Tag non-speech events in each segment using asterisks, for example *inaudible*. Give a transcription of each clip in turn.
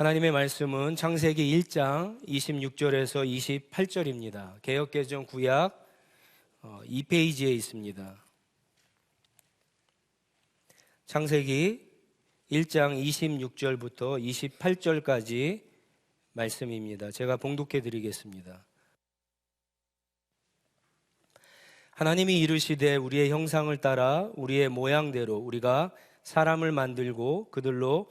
하나님의 말씀은 창세기 1장 26절에서 28절입니다. 개혁개정 구약 2페이지에 있습니다. 창세기 1장 26절부터 28절까지 말씀입니다. 제가 봉독해 드리겠습니다. 하나님이 이르시되 우리의 형상을 따라 우리의 모양대로 우리가 사람을 만들고 그들로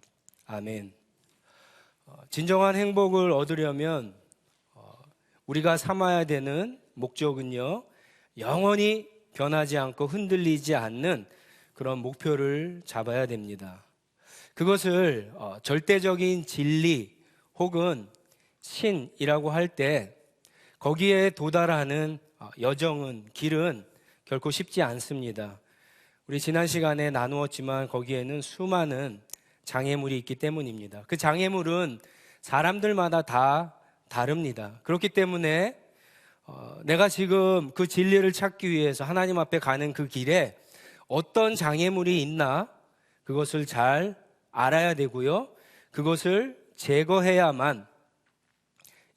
아멘. 어, 진정한 행복을 얻으려면 어, 우리가 삼아야 되는 목적은요 영원히 변하지 않고 흔들리지 않는 그런 목표를 잡아야 됩니다. 그것을 어, 절대적인 진리 혹은 신이라고 할 때 거기에 도달하는 여정은 길은 결코 쉽지 않습니다. 우리 지난 시간에 나누었지만 거기에는 수많은 장애물이 있기 때문입니다. 그 장애물은 사람들마다 다 다릅니다. 그렇기 때문에 어, 내가 지금 그 진리를 찾기 위해서 하나님 앞에 가는 그 길에 어떤 장애물이 있나 그것을 잘 알아야 되고요. 그것을 제거해야만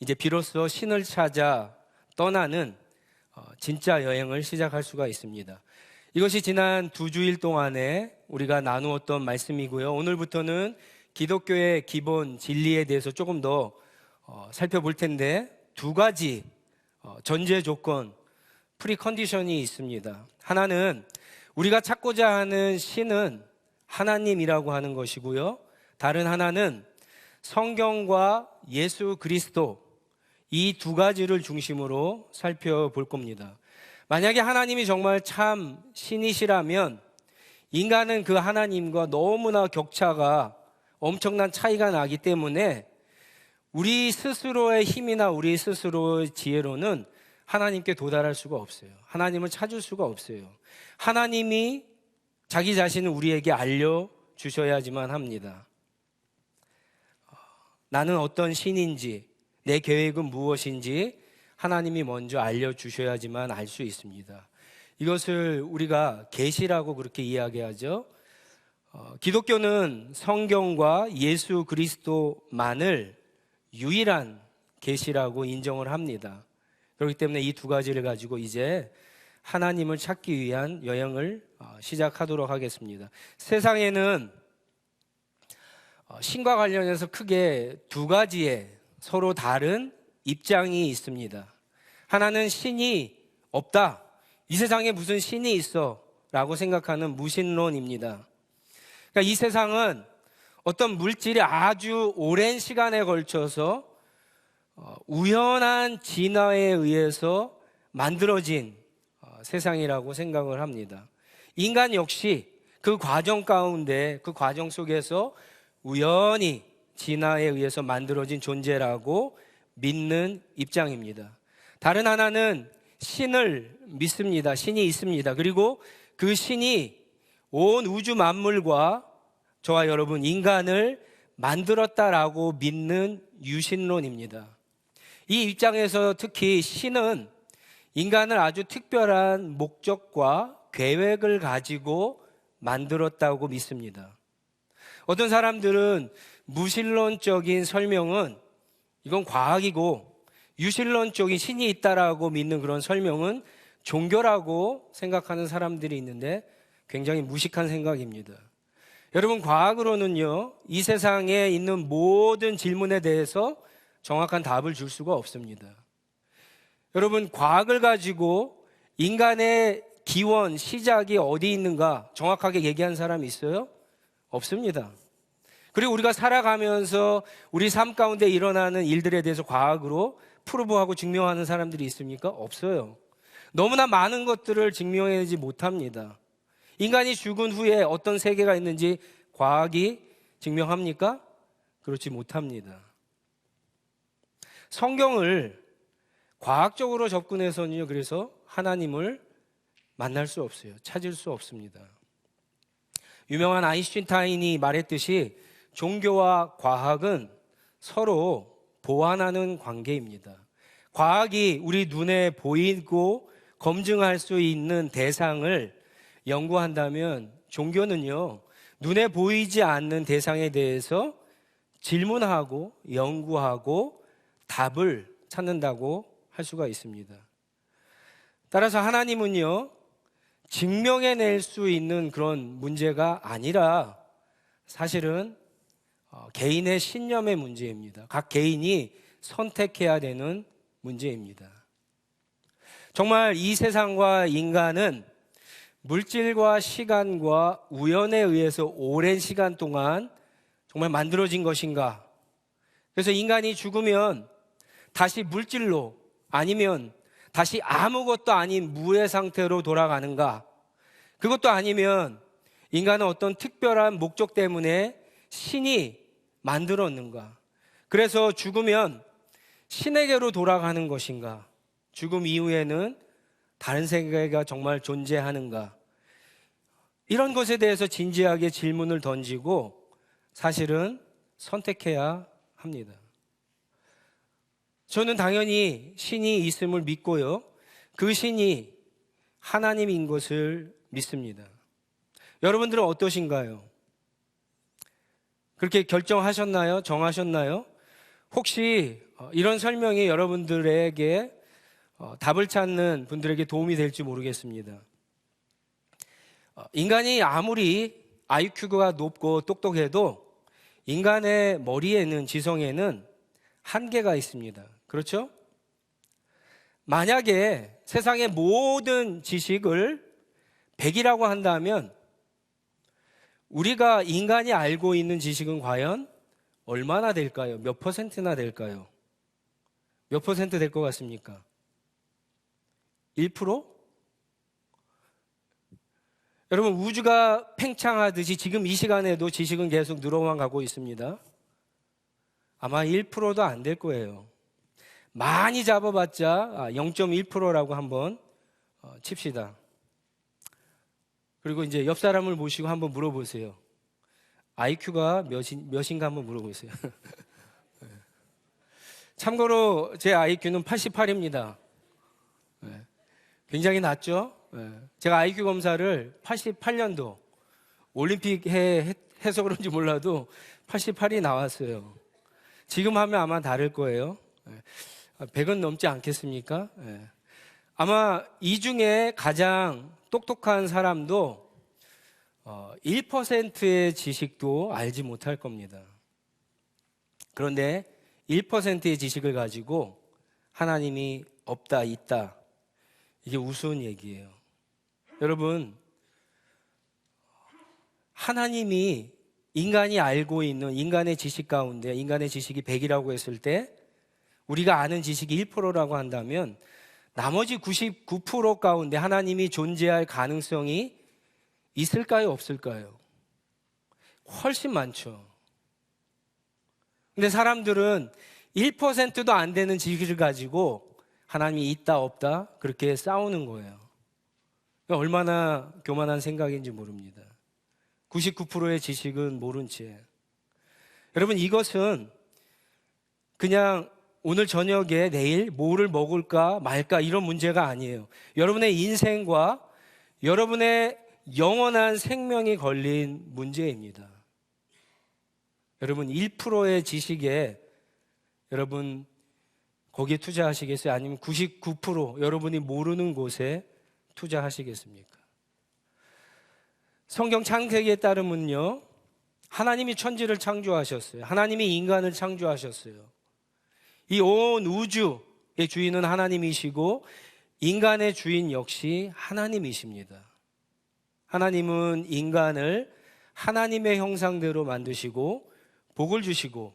이제 비로소 신을 찾아 떠나는 어, 진짜 여행을 시작할 수가 있습니다. 이것이 지난 두 주일 동안에 우리가 나누었던 말씀이고요. 오늘부터는 기독교의 기본 진리에 대해서 조금 더 어, 살펴볼 텐데 두 가지 어, 전제 조건, 프리 컨디션이 있습니다. 하나는 우리가 찾고자 하는 신은 하나님이라고 하는 것이고요. 다른 하나는 성경과 예수 그리스도 이 두 가지를 중심으로 살펴볼 겁니다. 만약에 하나님이 정말 참 신이시라면 인간은 그 하나님과 너무나 격차가 엄청난 차이가 나기 때문에 우리 스스로의 힘이나 우리 스스로의 지혜로는 하나님께 도달할 수가 없어요. 하나님을 찾을 수가 없어요. 하나님이 자기 자신을 우리에게 알려 주셔야지만 합니다. 나는 어떤 신인지, 내 계획은 무엇인지 하나님이 먼저 알려 주셔야지만 알 수 있습니다. 이것을 우리가 계시라고 그렇게 이야기하죠. 어, 기독교는 성경과 예수 그리스도만을 유일한 계시라고 인정을 합니다. 그렇기 때문에 이 두 가지를 가지고 이제 하나님을 찾기 위한 여행을 어, 시작하도록 하겠습니다. 세상에는 어, 신과 관련해서 크게 두 가지의 서로 다른 입장이 있습니다. 하나는 신이 없다. 이 세상에 무슨 신이 있어? 라고 생각하는 무신론입니다. 그러니까 이 세상은 어떤 물질이 아주 오랜 시간에 걸쳐서 어, 우연한 진화에 의해서 만들어진 어, 세상이라고 생각을 합니다. 인간 역시 그 과정 가운데 그 과정 속에서 우연히 진화에 의해서 만들어진 존재라고 믿는 입장입니다. 다른 하나는 신을 믿습니다. 신이 있습니다. 그리고 그 신이 온 우주 만물과 저와 여러분 인간을 만들었다라고 믿는 유신론입니다. 이 입장에서 특히 신은 인간을 아주 특별한 목적과 계획을 가지고 만들었다고 믿습니다. 어떤 사람들은 무신론적인 설명은 이건 과학이고 유신론적인 신이 있다라고 믿는 그런 설명은 종교라고 생각하는 사람들이 있는데 굉장히 무식한 생각입니다. 여러분, 과학으로는요, 이 세상에 있는 모든 질문에 대해서 정확한 답을 줄 수가 없습니다. 여러분, 과학을 가지고 인간의 기원, 시작이 어디 있는가 정확하게 얘기한 사람이 있어요? 없습니다. 그리고 우리가 살아가면서 우리 삶 가운데 일어나는 일들에 대해서 과학으로 프로브하고 증명하는 사람들이 있습니까? 없어요. 너무나 많은 것들을 증명해내지 못합니다. 인간이 죽은 후에 어떤 세계가 있는지 과학이 증명합니까? 그렇지 못합니다. 성경을 과학적으로 접근해서는요, 그래서 하나님을 만날 수 없어요. 찾을 수 없습니다. 유명한 아인슈타인이 말했듯이 종교와 과학은 서로 보완하는 관계입니다. 과학이 우리 눈에 보이고 검증할 수 있는 대상을 연구한다면 종교는요, 눈에 보이지 않는 대상에 대해서 질문하고 연구하고 답을 찾는다고 할 수가 있습니다. 따라서 하나님은요, 증명해낼 수 있는 그런 문제가 아니라 사실은 어, 개인의 신념의 문제입니다. 각 개인이 선택해야 되는 문제입니다. 정말 이 세상과 인간은 물질과 시간과 우연에 의해서 오랜 시간 동안 정말 만들어진 것인가? 그래서 인간이 죽으면 다시 물질로 아니면 다시 아무것도 아닌 무의 상태로 돌아가는가? 그것도 아니면 인간은 어떤 특별한 목적 때문에 신이 만들었는가? 그래서 죽으면 신에게로 돌아가는 것인가? 죽음 이후에는 다른 세계가 정말 존재하는가? 이런 것에 대해서 진지하게 질문을 던지고 사실은 선택해야 합니다. 저는 당연히 신이 있음을 믿고요. 그 신이 하나님인 것을 믿습니다. 여러분들은 어떠신가요? 그렇게 결정하셨나요? 정하셨나요? 혹시 어, 이런 설명이 여러분들에게 어, 답을 찾는 분들에게 도움이 될지 모르겠습니다. 어, 인간이 아무리 IQ가 높고 똑똑해도 인간의 머리에는 지성에는 한계가 있습니다. 그렇죠? 만약에 세상의 모든 지식을 100이라고 한다면 우리가 인간이 알고 있는 지식은 과연 얼마나 될까요? 몇 퍼센트나 될까요? 몇 퍼센트 될 것 같습니까? 1%? 여러분, 우주가 팽창하듯이 지금 이 시간에도 지식은 계속 늘어만 가고 있습니다. 아마 1%도 안 될 거예요. 많이 잡아봤자 0.1%라고 한번 어, 칩시다. 그리고 이제 옆 사람을 모시고 한번 물어보세요. IQ가 몇인, 몇인가 한번 물어보세요. *laughs* 참고로 제 IQ는 88입니다. 굉장히 낮죠? 제가 IQ 검사를 88년도 올림픽 해, 해서 그런지 몰라도 88이 나왔어요. 지금 하면 아마 다를 거예요. 100은 넘지 않겠습니까? 아마 이 중에 가장 똑똑한 사람도 1%의 지식도 알지 못할 겁니다. 그런데 1%의 지식을 가지고 하나님이 없다, 있다. 이게 우스운 얘기예요. 여러분, 하나님이 인간이 알고 있는 인간의 지식 가운데 인간의 지식이 100이라고 했을 때 우리가 아는 지식이 1%라고 한다면 나머지 99% 가운데 하나님이 존재할 가능성이 있을까요? 없을까요? 훨씬 많죠. 근데 사람들은 1%도 안 되는 지식을 가지고 하나님이 있다 없다 그렇게 싸우는 거예요. 얼마나 교만한 생각인지 모릅니다. 99%의 지식은 모른 채. 여러분 이것은 그냥 오늘 저녁에 내일 뭐를 먹을까 말까 이런 문제가 아니에요. 여러분의 인생과 여러분의 영원한 생명이 걸린 문제입니다. 여러분 1%의 지식에 여러분 거기에 투자하시겠어요? 아니면 99% 여러분이 모르는 곳에 투자하시겠습니까? 성경 창세기에 따르면요. 하나님이 천지를 창조하셨어요. 하나님이 인간을 창조하셨어요. 이 온 우주의 주인은 하나님이시고 인간의 주인 역시 하나님이십니다. 하나님은 인간을 하나님의 형상대로 만드시고 복을 주시고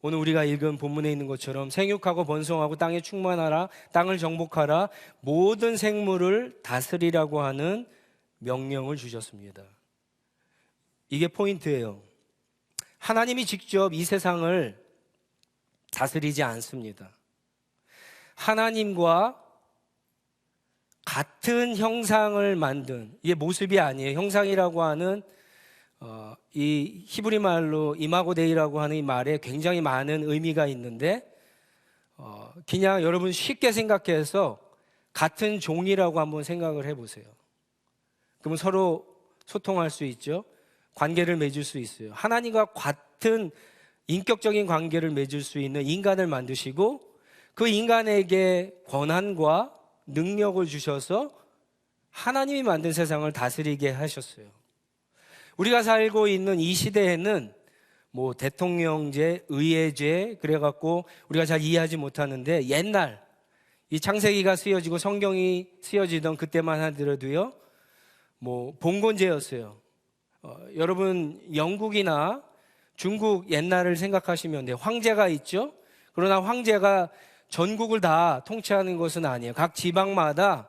오늘 우리가 읽은 본문에 있는 것처럼 생육하고 번성하고 땅에 충만하라 땅을 정복하라 모든 생물을 다스리라고 하는 명령을 주셨습니다. 이게 포인트예요. 하나님이 직접 이 세상을 다스리지 않습니다. 하나님과 같은 형상을 만든 이게 모습이 아니에요. 형상이라고 하는 어, 이 히브리 말로 이마고데이라고 하는 이 말에 굉장히 많은 의미가 있는데 어, 그냥 여러분 쉽게 생각해서 같은 종이라고 한번 생각을 해보세요. 그러면 서로 소통할 수 있죠. 관계를 맺을 수 있어요. 하나님과 같은 인격적인 관계를 맺을 수 있는 인간을 만드시고 그 인간에게 권한과 능력을 주셔서 하나님이 만든 세상을 다스리게 하셨어요. 우리가 살고 있는 이 시대에는 뭐 대통령제, 의회제 그래갖고 우리가 잘 이해하지 못하는데 옛날 이 창세기가 쓰여지고 성경이 쓰여지던 그때만 하더라도요, 뭐 봉건제였어요. 어, 여러분 영국이나 중국 옛날을 생각하시면 돼요. 황제가 있죠. 그러나 황제가 전국을 다 통치하는 것은 아니에요. 각 지방마다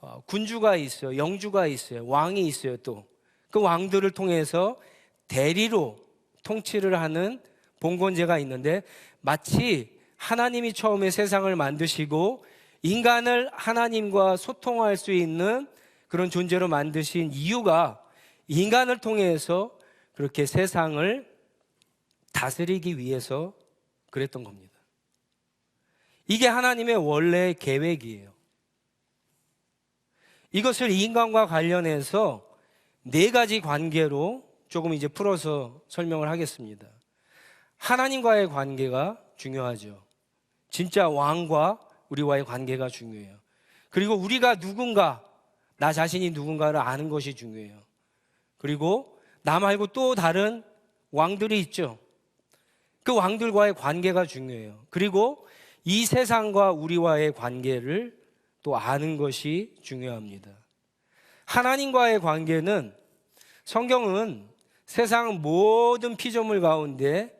어, 군주가 있어요. 영주가 있어요. 왕이 있어요. 또 그 왕들을 통해서 대리로 통치를 하는 봉건제가 있는데 마치 하나님이 처음에 세상을 만드시고 인간을 하나님과 소통할 수 있는 그런 존재로 만드신 이유가 인간을 통해서 그렇게 세상을 다스리기 위해서 그랬던 겁니다. 이게 하나님의 원래 계획이에요. 이것을 인간과 관련해서 네 가지 관계로 조금 이제 풀어서 설명을 하겠습니다. 하나님과의 관계가 중요하죠. 진짜 왕과 우리와의 관계가 중요해요. 그리고 우리가 누군가, 나 자신이 누군가를 아는 것이 중요해요. 그리고 나 말고 또 다른 왕들이 있죠. 그 왕들과의 관계가 중요해요. 그리고 이 세상과 우리와의 관계를 또 아는 것이 중요합니다. 하나님과의 관계는 성경은 세상 모든 피조물 가운데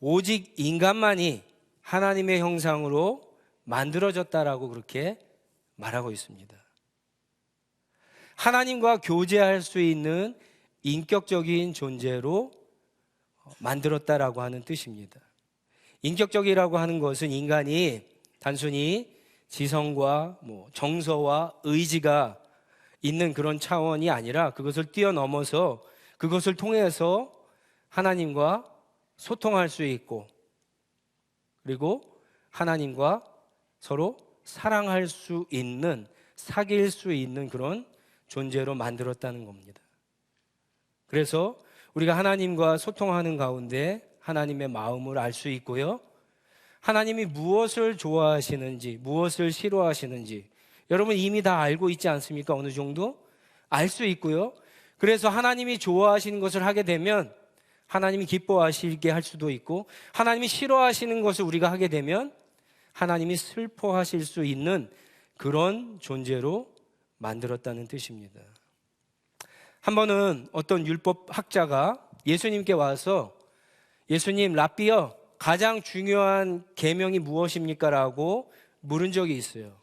오직 인간만이 하나님의 형상으로 만들어졌다라고 그렇게 말하고 있습니다. 하나님과 교제할 수 있는 인격적인 존재로 만들었다라고 하는 뜻입니다. 인격적이라고 하는 것은 인간이 단순히 지성과 뭐 정서와 의지가 있는 그런 차원이 아니라 그것을 뛰어넘어서 그것을 통해서 하나님과 소통할 수 있고 그리고 하나님과 서로 사랑할 수 있는 사귈 수 있는 그런 존재로 만들었다는 겁니다. 그래서 우리가 하나님과 소통하는 가운데 하나님의 마음을 알 수 있고요. 하나님이 무엇을 좋아하시는지, 무엇을 싫어하시는지 여러분 이미 다 알고 있지 않습니까? 어느 정도 알 수 있고요. 그래서 하나님이 좋아하시는 것을 하게 되면 하나님이 기뻐하시게 할 수도 있고 하나님이 싫어하시는 것을 우리가 하게 되면 하나님이 슬퍼하실 수 있는 그런 존재로 만들었다는 뜻입니다. 한 번은 어떤 율법 학자가 예수님께 와서 예수님 랍비여 가장 중요한 계명이 무엇입니까라고 물은 적이 있어요.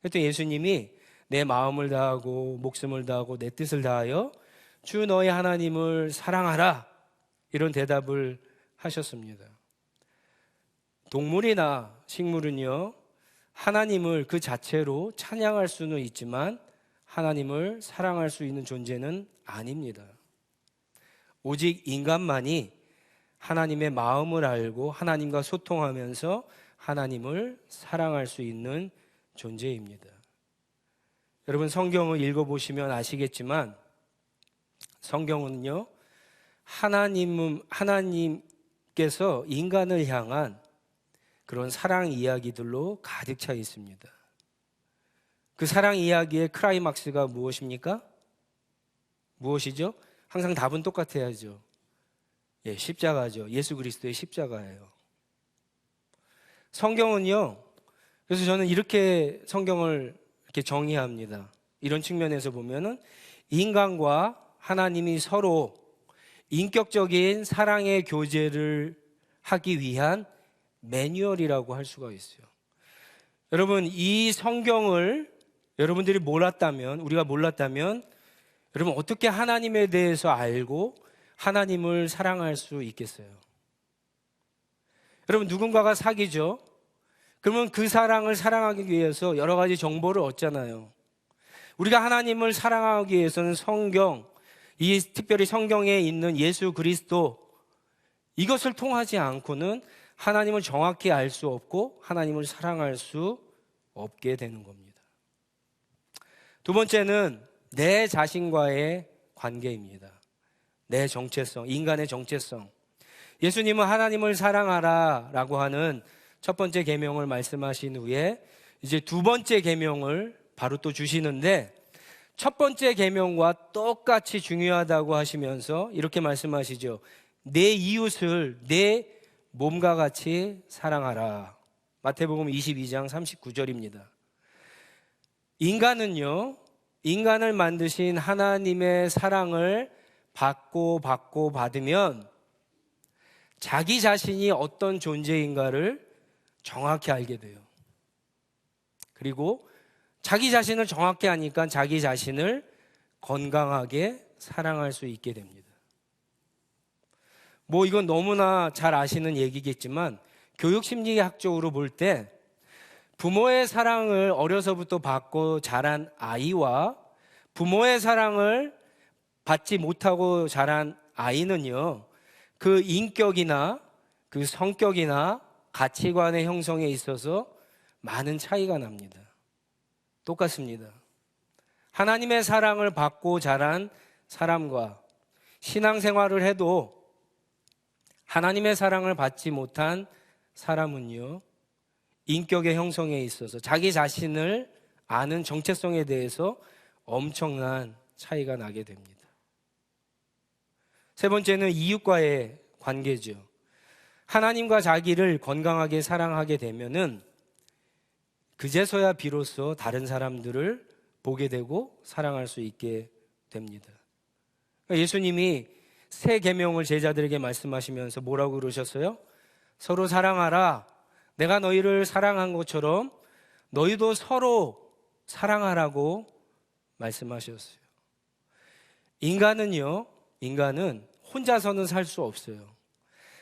그랬더니 예수님이 내 마음을 다하고 목숨을 다하고 내 뜻을 다하여 주 너의 하나님을 사랑하라 이런 대답을 하셨습니다. 동물이나 식물은요 하나님을 그 자체로 찬양할 수는 있지만 하나님을 사랑할 수 있는 존재는 아닙니다. 오직 인간만이 하나님의 마음을 알고 하나님과 소통하면서 하나님을 사랑할 수 있는 존재입니다. 여러분 성경을 읽어보시면 아시겠지만 성경은요 하나님 하나님께서 인간을 향한 그런 사랑 이야기들로 가득 차 있습니다. 그 사랑 이야기의 크라이막스가 무엇입니까? 무엇이죠? 항상 답은 똑같아야죠. 예, 십자가죠. 예수 그리스도의 십자가예요. 성경은요. 그래서 저는 이렇게 성경을 이렇게 정의합니다. 이런 측면에서 보면은 인간과 하나님이 서로 인격적인 사랑의 교제를 하기 위한 매뉴얼이라고 할 수가 있어요. 여러분, 이 성경을 여러분들이 몰랐다면, 우리가 몰랐다면, 여러분 어떻게 하나님에 대해서 알고 하나님을 사랑할 수 있겠어요? 여러분 누군가가 사귀죠? 그러면 그 사랑을 사랑하기 위해서 여러 가지 정보를 얻잖아요. 우리가 하나님을 사랑하기 위해서는 성경, 이 특별히 성경에 있는 예수 그리스도 이것을 통하지 않고는 하나님을 정확히 알 수 없고 하나님을 사랑할 수 없게 되는 겁니다. 두 번째는 내 자신과의 관계입니다. 내 정체성, 인간의 정체성. 예수님은 하나님을 사랑하라라고 하는 첫 번째 계명을 말씀하신 후에 이제 두 번째 계명을 바로 또 주시는데 첫 번째 계명과 똑같이 중요하다고 하시면서 이렇게 말씀하시죠. 내 이웃을 내 몸과 같이 사랑하라. 마태복음 22장 39절입니다. 인간은요, 인간을 만드신 하나님의 사랑을 받고 받고 받으면 자기 자신이 어떤 존재인가를 정확히 알게 돼요. 그리고 자기 자신을 정확히 아니까 자기 자신을 건강하게 사랑할 수 있게 됩니다. 뭐 이건 너무나 잘 아시는 얘기겠지만 교육 심리학적으로 볼 때 부모의 사랑을 어려서부터 받고 자란 아이와 부모의 사랑을 받지 못하고 자란 아이는요, 그 인격이나 그 성격이나 가치관의 형성에 있어서 많은 차이가 납니다. 똑같습니다. 하나님의 사랑을 받고 자란 사람과 신앙생활을 해도 하나님의 사랑을 받지 못한 사람은요, 인격의 형성에 있어서 자기 자신을 아는 정체성에 대해서 엄청난 차이가 나게 됩니다. 세 번째는 이웃과의 관계죠. 하나님과 자기를 건강하게 사랑하게 되면은 그제서야 비로소 다른 사람들을 보게 되고 사랑할 수 있게 됩니다. 그러니까 예수님이 새 계명을 제자들에게 말씀하시면서 뭐라고 그러셨어요? 서로 사랑하라. 내가 너희를 사랑한 것처럼 너희도 서로 사랑하라고 말씀하셨어요. 인간은요, 인간은 혼자서는 살 수 없어요.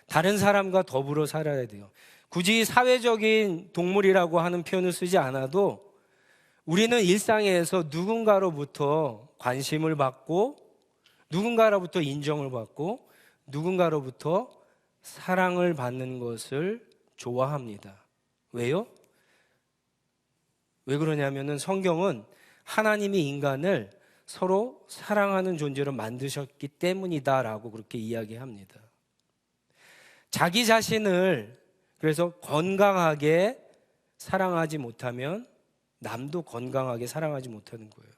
다른 사람과 더불어 살아야 돼요. 굳이 사회적인 동물이라고 하는 표현을 쓰지 않아도 우리는 일상에서 누군가로부터 관심을 받고 누군가로부터 인정을 받고 누군가로부터 사랑을 받는 것을 좋아합니다. 왜요? 왜 그러냐면은 성경은 하나님이 인간을 서로 사랑하는 존재로 만드셨기 때문이다라고 그렇게 이야기합니다. 자기 자신을 그래서 건강하게 사랑하지 못하면 남도 건강하게 사랑하지 못하는 거예요.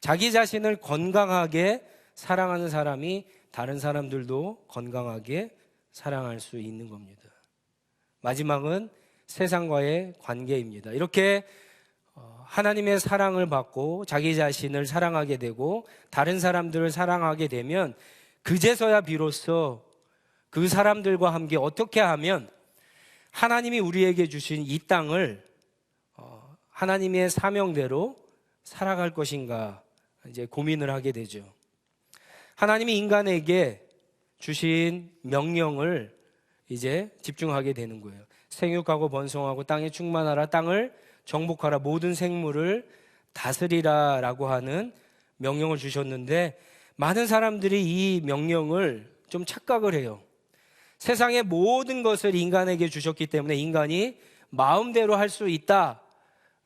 자기 자신을 건강하게 사랑하는 사람이 다른 사람들도 건강하게 사랑할 수 있는 겁니다. 마지막은 세상과의 관계입니다. 이렇게 어, 하나님의 사랑을 받고 자기 자신을 사랑하게 되고 다른 사람들을 사랑하게 되면 그제서야 비로소 그 사람들과 함께 어떻게 하면 하나님이 우리에게 주신 이 땅을 어, 하나님의 사명대로 살아갈 것인가 이제 고민을 하게 되죠. 하나님이 인간에게 주신 명령을 이제 집중하게 되는 거예요. 생육하고 번성하고 땅에 충만하라 땅을 정복하라 모든 생물을 다스리라라고 하는 명령을 주셨는데 많은 사람들이 이 명령을 좀 착각을 해요. 세상의 모든 것을 인간에게 주셨기 때문에 인간이 마음대로 할 수 있다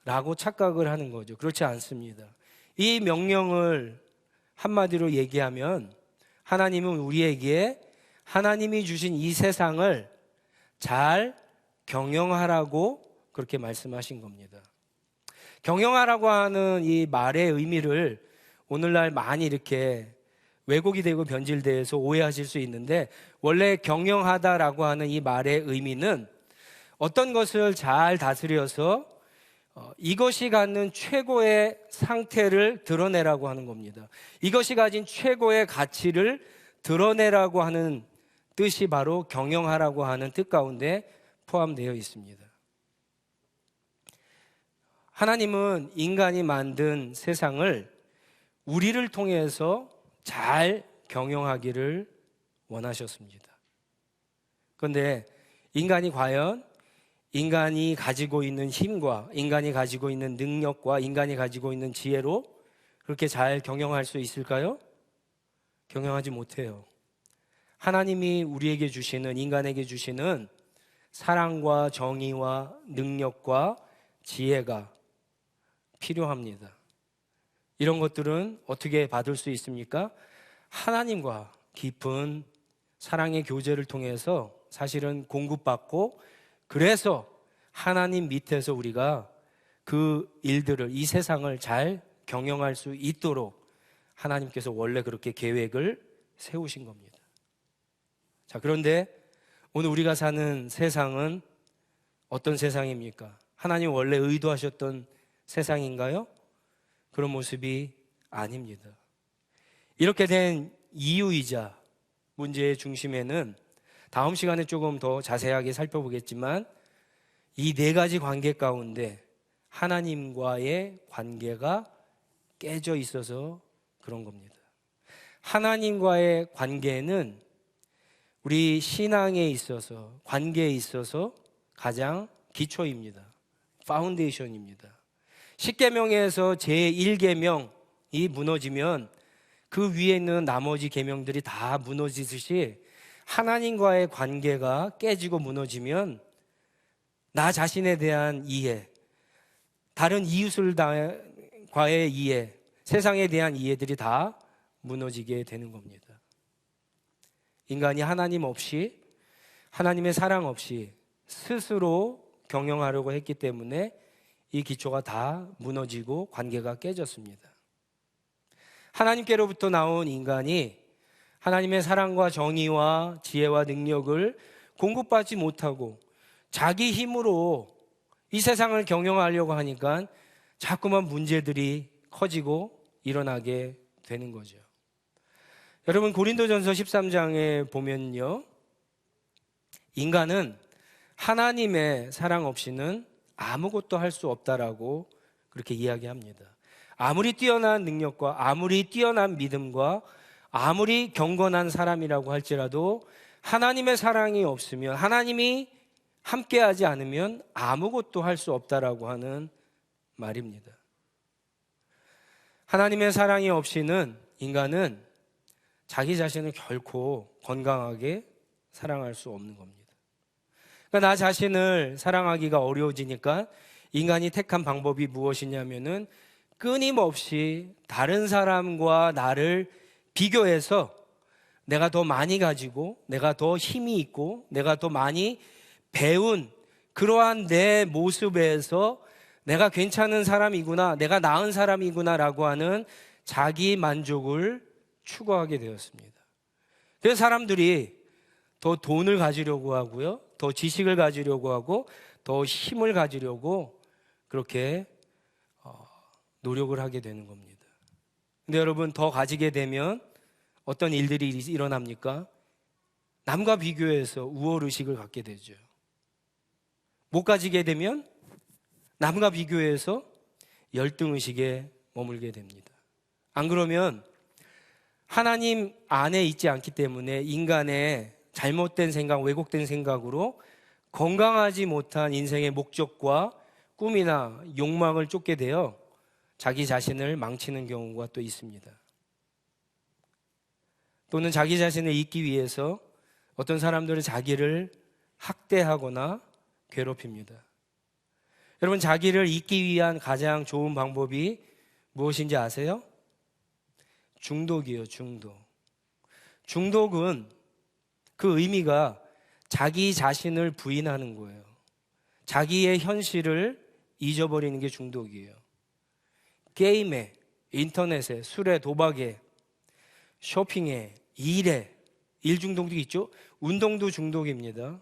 라고 착각을 하는 거죠. 그렇지 않습니다. 이 명령을 한마디로 얘기하면 하나님은 우리에게 하나님이 주신 이 세상을 잘 경영하라고 그렇게 말씀하신 겁니다. 경영하라고 하는 이 말의 의미를 오늘날 많이 이렇게 왜곡이 되고 변질돼서 오해하실 수 있는데 원래 경영하다라고 하는 이 말의 의미는 어떤 것을 잘 다스려서 어, 이것이 갖는 최고의 상태를 드러내라고 하는 겁니다. 이것이 가진 최고의 가치를 드러내라고 하는 뜻이 바로 경영하라고 하는 뜻 가운데 포함되어 있습니다. 하나님은 인간이 만든 세상을 우리를 통해서 잘 경영하기를 원하셨습니다. 그런데 인간이 과연 인간이 가지고 있는 힘과 인간이 가지고 있는 능력과 인간이 가지고 있는 지혜로 그렇게 잘 경영할 수 있을까요? 경영하지 못해요. 하나님이 우리에게 주시는 인간에게 주시는 사랑과 정의와 능력과 지혜가 필요합니다. 이런 것들은 어떻게 받을 수 있습니까? 하나님과 깊은 사랑의 교제를 통해서 사실은 공급받고 그래서 하나님 밑에서 우리가 그 일들을 이 세상을 잘 경영할 수 있도록 하나님께서 원래 그렇게 계획을 세우신 겁니다. 자, 그런데 오늘 우리가 사는 세상은 어떤 세상입니까? 하나님 원래 의도하셨던 세상인가요? 그런 모습이 아닙니다. 이렇게 된 이유이자 문제의 중심에는 다음 시간에 조금 더 자세하게 살펴보겠지만 이 네 가지 관계 가운데 하나님과의 관계가 깨져 있어서 그런 겁니다. 하나님과의 관계는 우리 신앙에 있어서 관계에 있어서 가장 기초입니다. 파운데이션입니다. 십계명에서 제1계명이 무너지면 그 위에 있는 나머지 계명들이 다 무너지듯이 하나님과의 관계가 깨지고 무너지면 나 자신에 대한 이해, 다른 이웃을과의 이해, 세상에 대한 이해들이 다 무너지게 되는 겁니다. 인간이 하나님 없이 하나님의 사랑 없이 스스로 경영하려고 했기 때문에 이 기초가 다 무너지고 관계가 깨졌습니다. 하나님께로부터 나온 인간이 하나님의 사랑과 정의와 지혜와 능력을 공급받지 못하고 자기 힘으로 이 세상을 경영하려고 하니까 자꾸만 문제들이 커지고 일어나게 되는 거죠. 여러분 고린도전서 13장에 보면요. 인간은 하나님의 사랑 없이는 아무것도 할 수 없다라고 그렇게 이야기합니다. 아무리 뛰어난 능력과 아무리 뛰어난 믿음과 아무리 경건한 사람이라고 할지라도 하나님의 사랑이 없으면 하나님이 함께하지 않으면 아무것도 할 수 없다라고 하는 말입니다. 하나님의 사랑이 없이는 인간은 자기 자신을 결코 건강하게 사랑할 수 없는 겁니다. 그러니까 나 자신을 사랑하기가 어려워지니까 인간이 택한 방법이 무엇이냐면은 끊임없이 다른 사람과 나를 비교해서 내가 더 많이 가지고 내가 더 힘이 있고 내가 더 많이 배운 그러한 내 모습에서 내가 괜찮은 사람이구나, 내가 나은 사람이구나라고 하는 자기 만족을 추구하게 되었습니다. 그래서 사람들이 더 돈을 가지려고 하고요, 더 지식을 가지려고 하고, 더 힘을 가지려고 그렇게 어, 노력을 하게 되는 겁니다. 근데 여러분, 더 가지게 되면 어떤 일들이 일어납니까? 남과 비교해서 우월 의식을 갖게 되죠. 못 가지게 되면 남과 비교해서 열등 의식에 머물게 됩니다. 안 그러면 하나님 안에 있지 않기 때문에 인간의 잘못된 생각, 왜곡된 생각으로 건강하지 못한 인생의 목적과 꿈이나 욕망을 쫓게 되어 자기 자신을 망치는 경우가 또 있습니다. 또는 자기 자신을 잊기 위해서 어떤 사람들은 자기를 학대하거나 괴롭힙니다. 여러분, 자기를 잊기 위한 가장 좋은 방법이 무엇인지 아세요? 중독이요, 중독. 중독은 그 의미가 자기 자신을 부인하는 거예요. 자기의 현실을 잊어버리는 게 중독이에요. 게임에, 인터넷에, 술에, 도박에, 쇼핑에, 일에, 일 중독도 있죠? 운동도 중독입니다.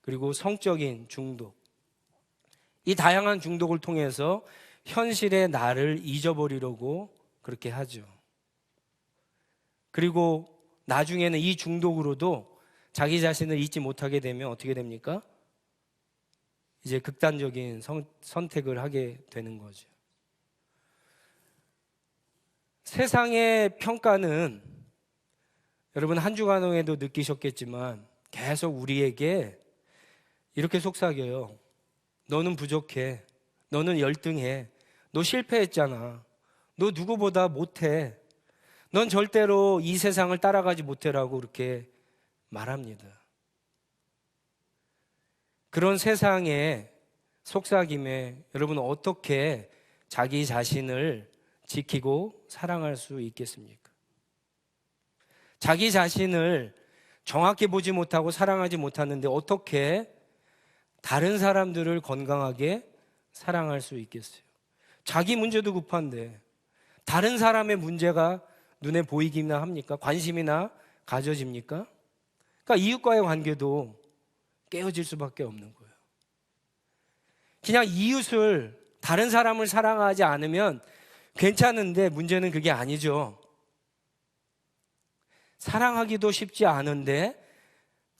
그리고 성적인 중독. 이 다양한 중독을 통해서 현실의 나를 잊어버리려고 그렇게 하죠. 그리고 나중에는 이 중독으로도 자기 자신을 잊지 못하게 되면 어떻게 됩니까? 이제 극단적인 선, 선택을 하게 되는 거죠. 세상의 평가는 여러분 한 주간에도 느끼셨겠지만 계속 우리에게 이렇게 속삭여요. 너는 부족해. 너는 열등해. 너 실패했잖아. 너 누구보다 못해. 넌 절대로 이 세상을 따라가지 못해라고 그렇게 말합니다. 그런 세상에 속삭임에 여러분 어떻게 자기 자신을 지키고 사랑할 수 있겠습니까? 자기 자신을 정확히 보지 못하고 사랑하지 못하는데 어떻게 다른 사람들을 건강하게 사랑할 수 있겠어요? 자기 문제도 급한데 다른 사람의 문제가 눈에 보이기나 합니까? 관심이나 가져집니까? 그러니까 이웃과의 관계도 깨어질 수밖에 없는 거예요. 그냥 이웃을 다른 사람을 사랑하지 않으면 괜찮은데 문제는 그게 아니죠. 사랑하기도 쉽지 않은데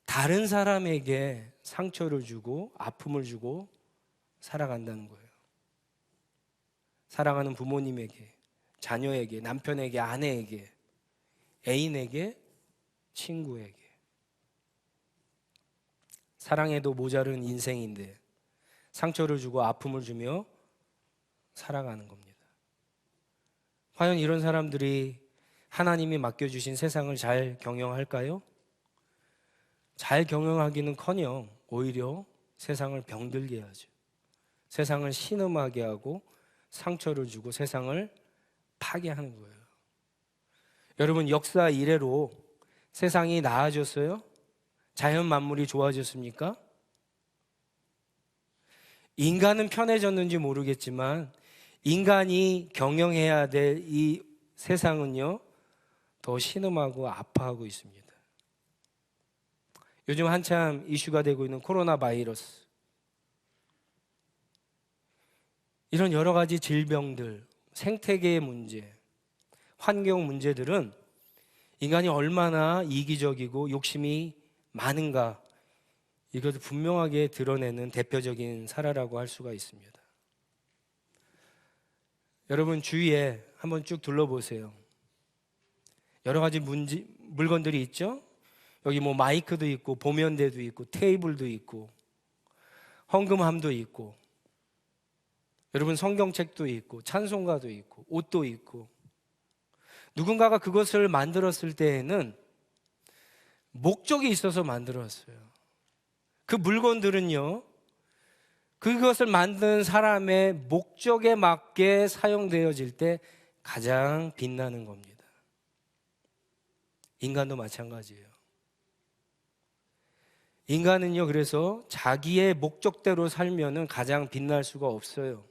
다른 사람에게 상처를 주고 아픔을 주고 살아간다는 거예요. 사랑하는 부모님에게, 자녀에게, 남편에게, 아내에게, 애인에게, 친구에게. 사랑해도 모자른 인생인데 상처를 주고 아픔을 주며 살아가는 겁니다. 과연 이런 사람들이 하나님이 맡겨주신 세상을 잘 경영할까요? 잘 경영하기는 커녕 오히려 세상을 병들게 하죠. 세상을 신음하게 하고 상처를 주고 세상을 파괴하는 거예요. 여러분, 역사 이래로 세상이 나아졌어요? 자연 만물이 좋아졌습니까? 인간은 편해졌는지 모르겠지만 인간이 경영해야 될 이 세상은요 더 신음하고 아파하고 있습니다. 요즘 한참 이슈가 되고 있는 코로나 바이러스 이런 여러 가지 질병들, 생태계의 문제, 환경 문제들은 인간이 얼마나 이기적이고 욕심이 많은가 이것을 분명하게 드러내는 대표적인 사례라고 할 수가 있습니다. 여러분 주위에 한번 쭉 둘러보세요. 여러 가지 문지, 물건들이 있죠? 여기 뭐 마이크도 있고 보면대도 있고 테이블도 있고 헌금함도 있고 여러분 성경책도 있고 찬송가도 있고 옷도 있고 누군가가 그것을 만들었을 때에는 목적이 있어서 만들었어요. 그 물건들은요, 그것을 만든 사람의 목적에 맞게 사용되어질 때 가장 빛나는 겁니다. 인간도 마찬가지예요. 인간은요, 그래서 자기의 목적대로 살면은 가장 빛날 수가 없어요.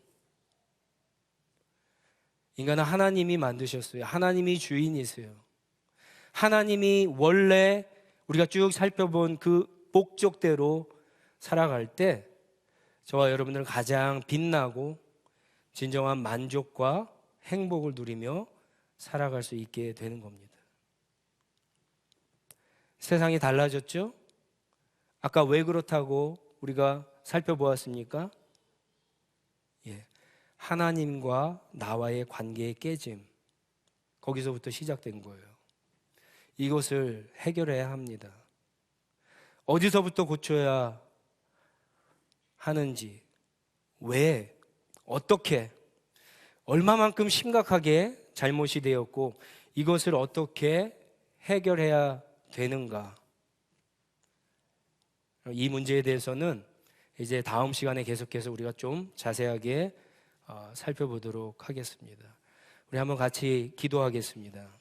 인간은 하나님이 만드셨어요. 하나님이 주인이세요. 하나님이 원래 우리가 쭉 살펴본 그 목적대로 살아갈 때 저와 여러분들은 가장 빛나고 진정한 만족과 행복을 누리며 살아갈 수 있게 되는 겁니다. 세상이 달라졌죠? 아까 왜 그렇다고 우리가 살펴보았습니까? 예. 하나님과 나와의 관계의 깨짐. 거기서부터 시작된 거예요. 이것을 해결해야 합니다. 어디서부터 고쳐야 하는지, 왜, 어떻게, 얼마만큼 심각하게 잘못이 되었고 이것을 어떻게 해결해야 되는가. 이 문제에 대해서는 이제 다음 시간에 계속해서 우리가 좀 자세하게 어, 살펴보도록 하겠습니다. 우리 한번 같이 기도하겠습니다.